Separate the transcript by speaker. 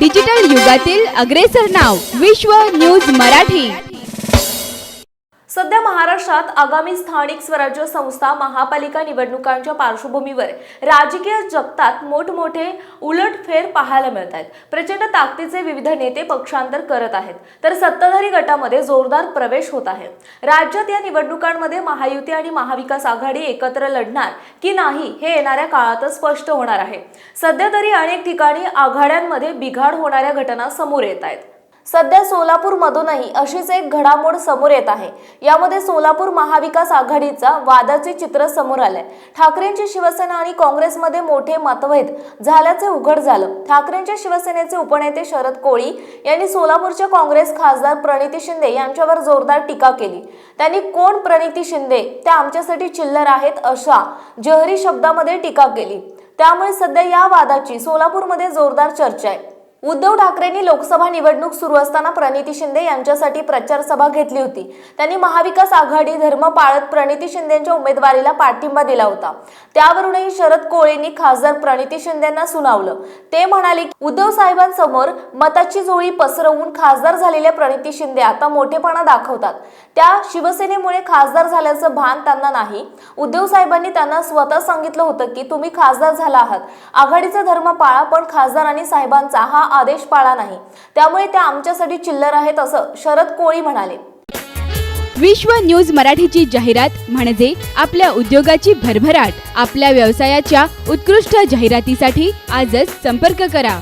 Speaker 1: Digital युगातील अग्रेसर नाव विश्व न्यूज मराठी.
Speaker 2: सध्या महाराष्ट्रात आगामी स्थानिक स्वराज्य संस्था महापालिका निवडणुकांच्या पार्श्वभूमीवर राजकीय जगतात मोठमोठे उलटफेर पाहायला मिळत आहेत. प्रचंड ताकदीचे विविध नेते पक्षांतर करत आहेत. तर सत्ताधारी गटामध्ये जोरदार प्रवेश होत आहे. राज्यात या निवडणुकांमध्ये महायुती आणि महाविकास आघाडी एकत्र लढणार की नाही हे येणाऱ्या काळातच स्पष्ट होणार आहे. सध्या तरी अनेक ठिकाणी आघाड्यांमध्ये बिघाड होणाऱ्या घटना समोर येत आहेत. सध्या सोलापूरमधूनही अशीच एक घडामोड समोर येत आहे. यामध्ये सोलापूर महाविकास आघाडीचा वादाचे चित्र समोर आलंय. ठाकरेंची शिवसेना आणि काँग्रेसमध्ये मोठे मतभेद झाल्याचे उघड झालं. ठाकरेंच्या शिवसेनेचे उपनेते शरद कोळी यांनी सोलापूरच्या काँग्रेस खासदार प्रणिती शिंदे यांच्यावर जोरदार टीका केली. त्यांनी कोण प्रणिती शिंदे? त्या आमच्यासाठी चिल्लर आहेत अशा जहरी शब्दामध्ये टीका केली. त्यामुळे सध्या या वादाची सोलापूरमध्ये जोरदार चर्चा आहे. उद्धव ठाकरेंनी लोकसभा निवडणूक सुरू असताना प्रणिती शिंदे यांच्यासाठी प्रचार सभा घेतली होती. त्यांनी महाविकास आघाडी धर्म पाळत प्रणिती शिंदेच्या उमेदवारीला पाठिंबा दिला होता. त्यावरूनही शरद कोळेंनी खासदार प्रणिती शिंदेंना सुनावलं. ते म्हणाले की उद्धव साहेबांसमोर मताची जोळी पसरवून खासदार झालेल्या प्रणिती शिंदे आता मोठेपणा दाखवतात. त्या शिवसेनेमुळे खासदार झाल्याचं भान त्यांना नाही. उद्धव साहेबांनी त्यांना स्वतः सांगितलं होतं की तुम्ही खासदार झाला आहात. आघाडीचा धर्म पाळा पण खासदार आणि साहेबांचा हा आदेश पाळा नाही. त्यामुळे त्या आमच्यासाठी चिल्लर आहेत असं शरद कोळी म्हणाले.
Speaker 1: विश्व न्यूज मराठीची जाहिरात म्हणजे आपल्या उद्योगाची भरभराट. आपल्या व्यवसायाच्या उत्कृष्ट जाहिरातीसाठी आजच संपर्क करा.